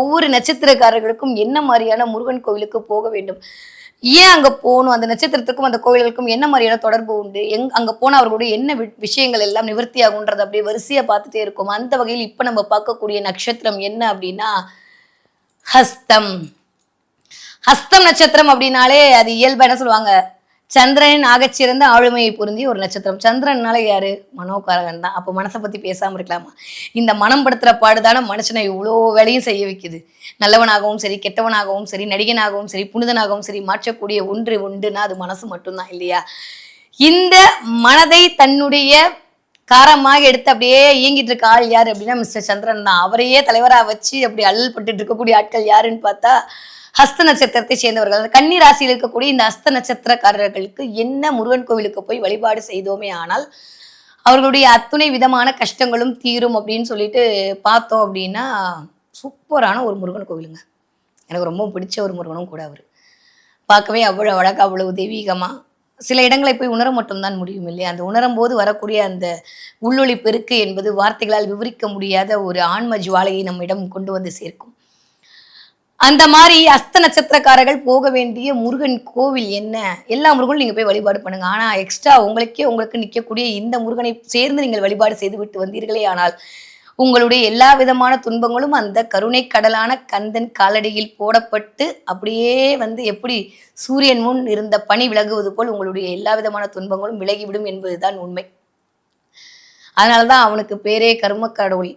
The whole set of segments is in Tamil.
ஒவ்வொரு நட்சத்திரக்காரர்களுக்கும் என்ன மாதிரியான முருகன் கோவிலுக்கு போக வேண்டும்? ஏன் அங்க போகணும்? அந்த நட்சத்திரத்துக்கும் அந்த கோவில்களுக்கும் என்ன மாதிரியான தொடர்பு உண்டு? எங் அங்க போனால் அவர்களுடைய என்ன விஷயங்கள் எல்லாம் நிவர்த்தி ஆகுன்றது அப்படியே வரிசையா பார்த்துட்டே இருக்கும். அந்த வகையில் இப்ப நம்ம பார்க்கக்கூடிய நட்சத்திரம் என்ன அப்படின்னா ஹஸ்தம். ஹஸ்தம் நட்சத்திரம் அப்படின்னாலே அது இயல்பா என்ன சொல்லுவாங்க? சந்திரனின் ஆகச்சிறந்த ஆளுமையை பொருந்திய ஒரு நட்சத்திரம். சந்திரன்னால யாரு? மனோகாரகன் தான். அப்போ மனசை பத்தி பேசாம இருக்கலாமா? இந்த மனம் படுத்துற பாடுதான மனுஷனை இவ்வளோ வேலையும் செய்ய வைக்குது. நல்லவனாகவும் சரி கெட்டவனாகவும் சரி நடிகனாகவும் சரி புனிதனாகவும் சரி மாற்றக்கூடிய ஒன்று உண்டுன்னா அது மனசு மட்டும்தான் இல்லையா? இந்த மனதை தன்னுடைய காரமாக எடுத்து அப்படியே இயங்கிட்டு இருக்க ஆள் யார் அப்படின்னா மிஸ்டர் சந்திரன் தான். அவரையே தலைவராக வச்சு அப்படி அல்லல் இருக்கக்கூடிய ஆட்கள் யாருன்னு பார்த்தா ஹஸ்த நட்சத்திரத்தை சேர்ந்தவர்கள். அந்த கன்னி ராசியில் இருக்கக்கூடிய இந்த ஹஸ்த நட்சத்திரக்காரர்களுக்கு என்ன முருகன் கோவிலுக்கு போய் வழிபாடு செய்தோமே ஆனால் அவர்களுடைய அத்துணை விதமான கஷ்டங்களும் தீரும் அப்படின்னு சொல்லிட்டு பார்த்தோம் அப்படின்னா சூப்பரான ஒரு முருகன் கோவிலுங்க. எனக்கு ரொம்ப பிடிச்ச ஒரு முருகனும் கூட அவர். பார்க்கவே அவ்வளோ அழகாக அவ்வளவு தெய்வீகமாக சில இடங்களை போய் உணர மட்டும்தான் முடியும் இல்லையா? அந்த உணரும் போது வரக்கூடிய அந்த உள்ளொளி பெருக்கு என்பது வார்த்தைகளால் விவரிக்க முடியாத ஒரு ஆன்ம ஜுவாலையை நம்மிடம் கொண்டு வந்து சேர்க்கும். அந்த மாதிரி அஸ்த நட்சத்திரக்காரர்கள் போக வேண்டிய முருகன் கோவில் என்ன? எல்லா முருகனும் நீங்க போய் வழிபாடு பண்ணுங்க. ஆனா எக்ஸ்ட்ரா உங்களுக்கே உங்களுக்கு நிற்கக்கூடிய இந்த முருகனை சேர்ந்து நீங்கள் வழிபாடு செய்து விட்டு வந்தீர்களே ஆனால் உங்களுடைய எல்லா விதமான துன்பங்களும் அந்த கருணை கடலான கந்தன் காலடியில் போடப்பட்டு அப்படியே வந்து எப்படி சூரியன் முன் இருந்த பனி விலகுவது போல் உங்களுடைய எல்லா விதமான துன்பங்களும் விலகிவிடும் என்பதுதான் உண்மை. அதனாலதான் அவனுக்கு பேரே கர்ம கடவுள்.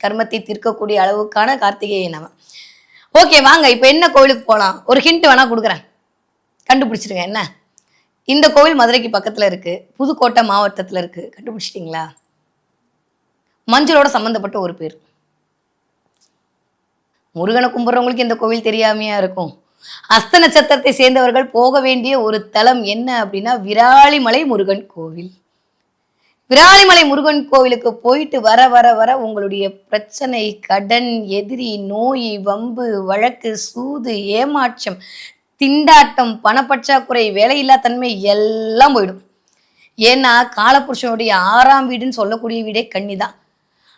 கர்மத்தை தீர்க்கக்கூடிய அளவுக்கான கார்த்திகேயன் அவன். ஓகே வாங்க இப்போ என்ன கோவிலுக்கு போகலாம் ஒரு ஹிண்ட் வேணால் கொடுக்குறேன். கண்டுபிடிச்சிருங்க என்ன? இந்த கோவில் மதுரைக்கு பக்கத்தில் இருக்கு. புதுக்கோட்டை மாவட்டத்தில் இருக்கு. கண்டுபிடிச்சிட்டிங்களா? மஞ்சளோட சம்மந்தப்பட்ட ஒரு பேர். முருகனை கும்பிட்றவங்களுக்கு இந்த கோவில் தெரியாமையா இருக்கும். அஸ்த நட்சத்திரத்தை சேர்ந்தவர்கள் போக வேண்டிய ஒரு தலம் என்ன அப்படின்னா விராலிமலை முருகன் கோவில். விராலிமலை முருகன் கோவிலுக்கு போயிட்டு வர வர வர உங்களுடைய பிரச்சனை கடன் எதிரி நோய் வம்பு வழக்கு சூது ஏமாற்றம் திண்டாட்டம் பணப்பற்றாக்குறை வேலையில்லா தன்மை எல்லாம் போயிடும். ஏன்னா காலபுருஷனுடைய ஆறாம் வீடுன்னு சொல்லக்கூடிய வீடே கன்னி தான்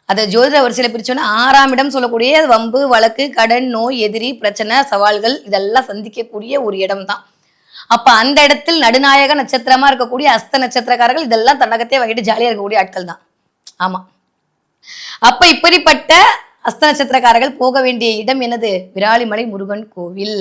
அதை ஜோதிட வரிசையில் பிரிச்சோன்னா ஆறாம் இடம் சொல்லக்கூடிய வம்பு வழக்கு கடன் நோய் எதிரி பிரச்சனை சவால்கள் இதெல்லாம் சந்திக்கக்கூடிய ஒரு இடம் தான் அப்ப அந்த இடத்தில் நடுநாயக நட்சத்திரமா இருக்கக்கூடிய அஸ்த நட்சத்திரக்காரர்கள் இதெல்லாம் தன்னகத்தே வாங்கிட்டு ஜாலியா இருக்கக்கூடிய ஆட்கள் தான். ஆமா. அப்ப இப்படிப்பட்ட அஸ்த நட்சத்திரக்காரர்கள் போக வேண்டிய இடம் என்னது? விராலிமலை முருகன் கோவில்.